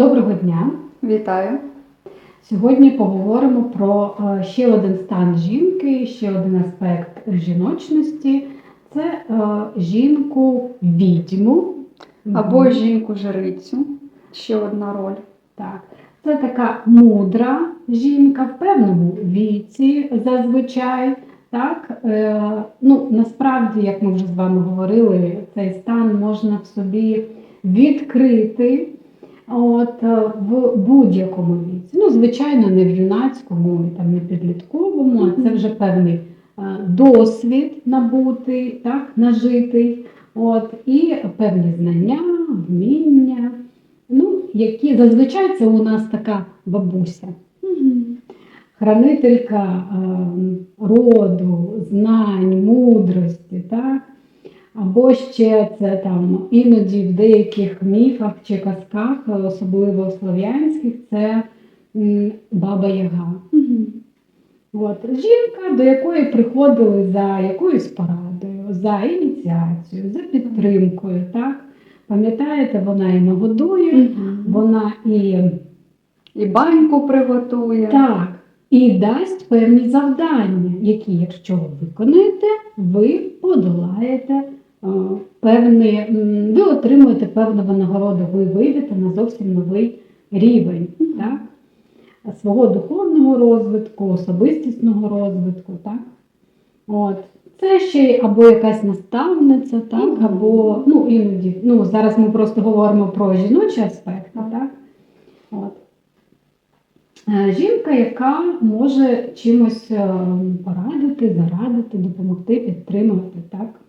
Доброго дня! Вітаю. Сьогодні поговоримо про е, ще один стан жінки, ще один аспект жіночності це е, жінку відьму. Або жінку-жрицю. Ще одна роль. Так. Це така мудра жінка в певному віці зазвичай. Так? Е, ну, насправді, як ми вже з вами говорили, цей стан можна в собі відкрити от, е, в будь-якому віці. Ну, звичайно, не в юнацькому, там, не підлітковому, а це вже певний е, досвід набутий, так, нажитий, от, і певні знання, вміння. Ну, які зазвичай це у нас така бабуся, хранителька е, роду, знань, мудрості, так? Або ще це там іноді в деяких міфах чи казках, особливо в слов'янських, це баба Яга. От, жінка, до якої приходили за якоюсь порадою, за ініціацією, за підтримкою. Так? Пам'ятаєте, вона і нагодує, вона і І баньку приготує. так, і дасть певні завдання, які, якщо ви виконаєте, ви подолаєте певний, ви отримуєте певну винагороду, ви вийдете на зовсім новий рівень так? свого духовного розвитку, особистісного розвитку. Так? От. Це ще й або якась наставниця, так? Або ну, іноді, ну, зараз ми просто говоримо про жіночі аспекти. Так. От. Е, Жінка, яка може чимось е, порадити, зарадити, допомогти, підтримати, так?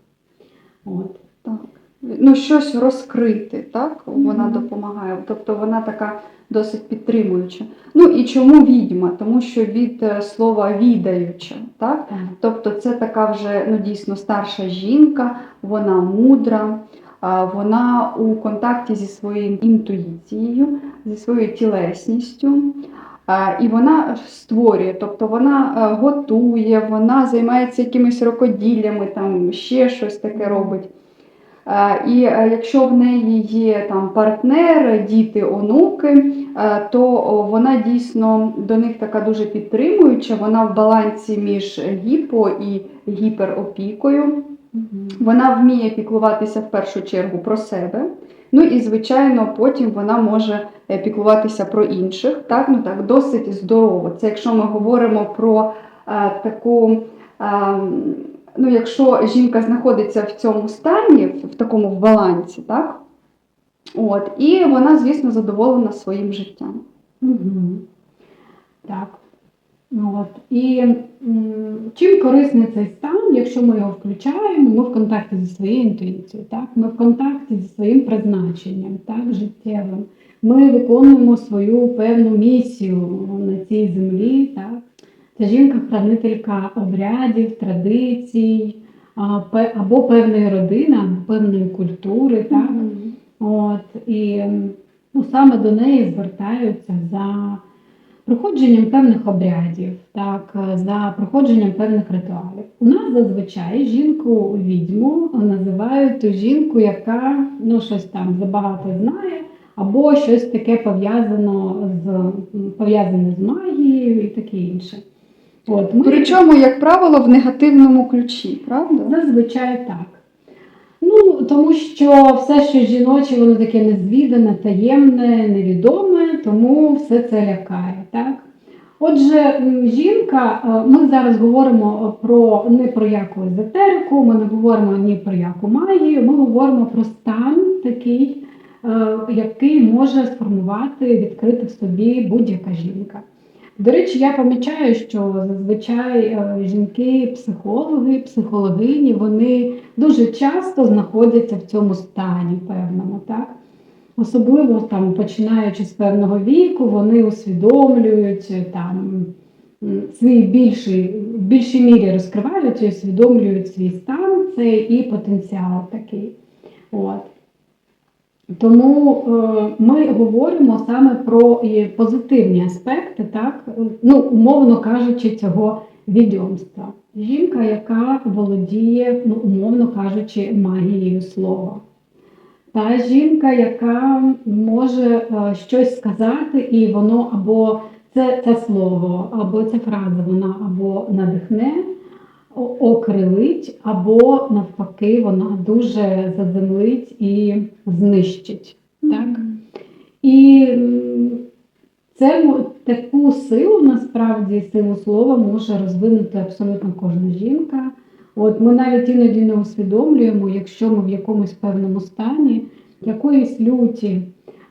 От. Так. Ну, щось розкрити, так? Вона Мгм. допомагає. Тобто вона така досить підтримуюча. Ну і чому відьма? Тому що від е, слова відаюча, так? Так. Тобто це така вже ну, дійсно старша жінка, вона мудра, вона у контакті зі своєю інтуїцією, зі своєю тілесністю. А, І вона створює, тобто вона е, готує, вона займається якимись рукоділлями, там ще щось таке робить. Е, І е, якщо в неї є там партнер, діти, онуки, е, то вона дійсно до них така дуже підтримуюча, вона в балансі між гіпо і гіперопікою. Вона вміє піклуватися в першу чергу про себе. Ну і, звичайно, потім вона може е, піклуватися про інших. Так, ну так, досить здорово. Це якщо ми говоримо про е, таку. Е, ну, якщо жінка знаходиться в цьому стані, в, такому балансі, так? От, і вона, звісно, задоволена своїм життям. Мгм. Так. Ну, от. І чим корисний цей стан, якщо ми його включаємо, ми в контакті зі своєю інтуїцією, так? ми в контакті зі своїм призначенням, так, життєвим. Ми виконуємо свою певну місію на цій землі. Так? Це жінка-хранителька обрядів, традицій, або певної родини, або певної культури. Так? От, і ну, саме до неї звертаються за проходженням певних обрядів, так, е, за проходженням певних ритуалів. У нас зазвичай жінку відьму називають ту жінку, яка ну, щось там забагато знає, або щось таке пов'язано з пов'язане з магією і таке інше. От, ми Причому, як правило, в негативному ключі, правда? Зазвичай так. Ну, тому що все, що жіноче, воно таке незвідане, таємне, невідоме, тому все це лякає. Так? Отже, жінка, е, ми зараз говоримо про не про яку езотерику, ми не говоримо ні про яку магію, ми говоримо про стан такий, е, який може сформувати, відкрити в собі будь-яка жінка. До речі, я помічаю, що зазвичай е, жінки-психологи, психологині, вони дуже часто знаходяться в цьому стані певному, так? Особливо там, починаючи з певного віку, вони усвідомлюють е, там свій більший, в більшій мірі розкривають і усвідомлюють свій стан, це і потенціал такий. От. Тому е, ми говоримо саме про позитивні аспекти, так, ну, умовно кажучи, цього відьомства. Жінка, яка володіє, ну, умовно кажучи, магією слова. та жінка, яка може е, щось сказати, і воно або це, це слово, або ця фраза, вона або надихне, окрилить, або навпаки, вона дуже заземлить і знищить. Так? І це таку силу, насправді, силу слова може розвинути абсолютно кожна жінка. От ми навіть іноді не усвідомлюємо, якщо ми в якомусь певному стані, якоїсь люті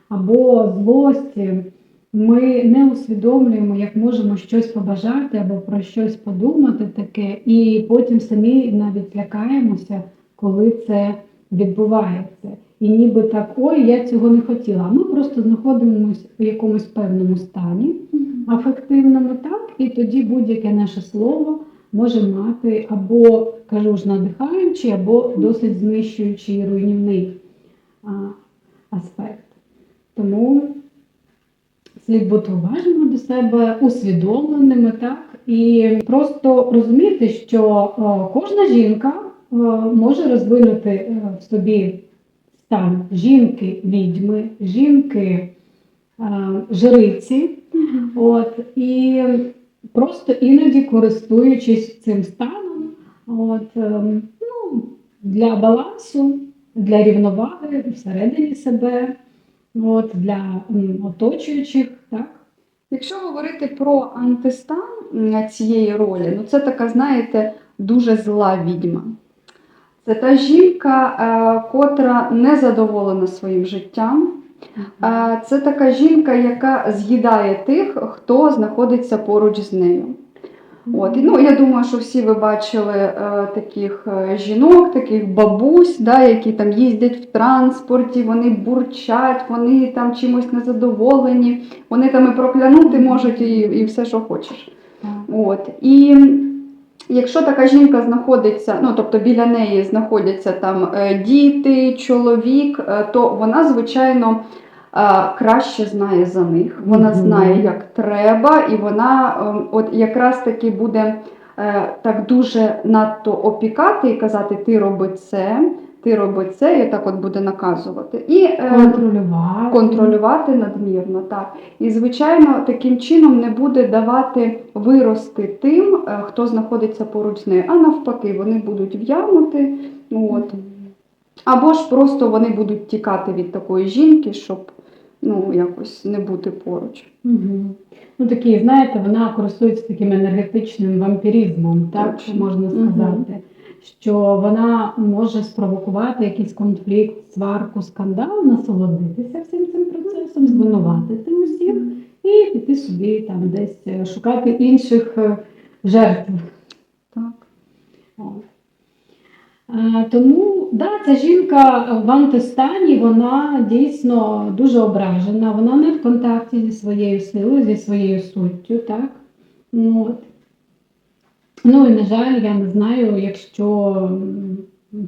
або злості, ми не усвідомлюємо, як можемо щось побажати або про щось подумати таке, і потім самі навіть лякаємося, коли це відбувається. І ніби так, ой, я цього не хотіла. А ми просто знаходимося в якомусь певному стані афективному, так, і тоді будь-яке наше слово може мати або, кажу ж, надихаючий, або досить знищуючий руйнівний аспект. Тому слід бути уважними до себе, усвідомленими, так, і просто розуміти, що о, кожна жінка о, може розвинути е, в собі стан жінки відьми, жінки е, жриці. От, і просто іноді користуючись цим станом, от, ну, для балансу, для рівноваги всередині себе, от, для оточуючих, так? Якщо говорити про антистан цієї ролі, ну це така, знаєте, дуже зла відьма. Це та жінка, е, котра не задоволена своїм життям. Це така жінка, яка з'їдає тих, хто знаходиться поруч з нею. От, і, ну, я думаю, що всі ви бачили е, таких е, жінок, таких бабусь, да, які там їздять в транспорті, вони бурчать, вони там чимось незадоволені, вони там і проклянути можуть, і, і все, що хочеш. От. І якщо така жінка знаходиться, ну тобто біля неї знаходяться там е, діти, чоловік, е, то вона, звичайно, краще знає за них. Вона знає, як треба, і вона е, от якраз таки буде е, так дуже надто опікати і казати: ти роби це, ти роби це, і так от буде наказувати. І е, Контролювати. контролювати надмірно, так. І, звичайно, таким чином не буде давати вирости тим, е, хто знаходиться поруч з нею, а навпаки, вони будуть в'янути. От. Або ж просто вони будуть тікати від такої жінки, щоб ну, якось не бути поруч. Угу. Ну, такі, знаєте, вона користується таким енергетичним вампіризмом, так Точно. можна сказати. Що вона може спровокувати якийсь конфлікт, сварку, скандал, насолодитися всім цим процесом, звинуватити усіх і піти собі там десь е, шукати інших е, жертв. Так. Е, Тому да, ця жінка в антистані, вона дійсно дуже ображена, вона не в контакті зі своєю силою, зі своєю суттю, так? Ну, от. ну і на жаль, я не знаю, якщо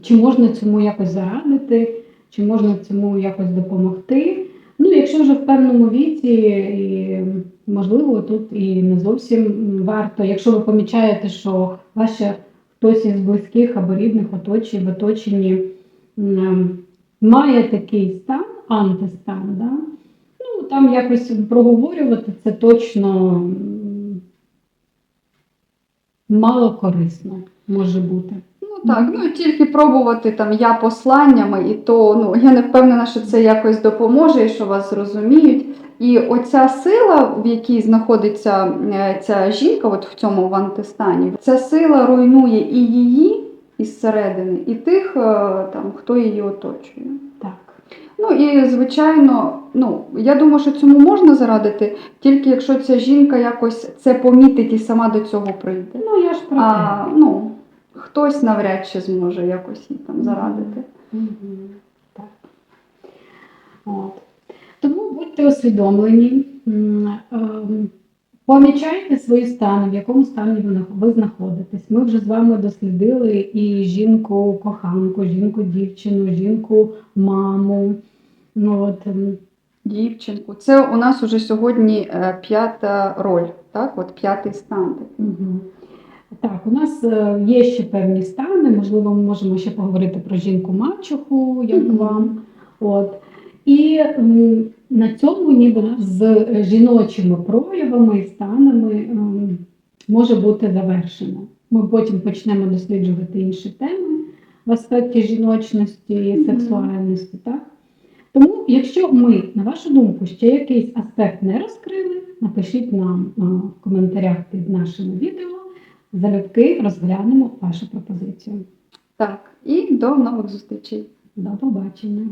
чи можна цьому якось зарадити, чи можна цьому якось допомогти. Ну, якщо вже в певному віці, і, можливо, тут і не зовсім варто. Якщо ви помічаєте, що ваше хтось із близьких або рідних оточень, в оточенні м, має такий стан, антистан, да? ну там якось проговорювати це точно мало корисно може бути. Так, ну тільки пробувати там я посланнями, і то ну я не впевнена, що це якось допоможе і що вас зрозуміють. І оця сила, в якій знаходиться е, ця жінка, от в цьому в антистані, ця сила руйнує і її із середини, і тих, е, там, хто її оточує. Так. Ну і звичайно, ну я думаю, що цьому можна зарадити, тільки якщо ця жінка якось це помітить і сама до цього прийде. Ну я ж про те. А ну, хтось навряд чи зможе якось їй там зарадити. Так. От. Тому будьте усвідомлені, ем, помічайте свої стани, в якому стані ви знаходитесь. Ми вже з вами дослідили і жінку-коханку, жінку-дівчину, жінку-маму. Ну, от, ем, Дівчинку. Це у нас уже сьогодні е, п'ята роль, так? От п'ятий стан. такий. Так, у нас е, є ще певні стани. Можливо, ми можемо ще поговорити про жінку-мачуху, як Мгм. вам. От. І м, на цьому ніби з жіночими проявами і станами м, може бути завершено. Ми потім почнемо досліджувати інші теми в аспекті жіночності і Мгм. сексуальності. Так? Тому, якщо ми, на вашу думку, ще якийсь аспект не розкрили, напишіть нам а, в коментарях під нашими відео. Залюбки розглянемо вашу пропозицію. Так, і до нових зустрічей. До побачення.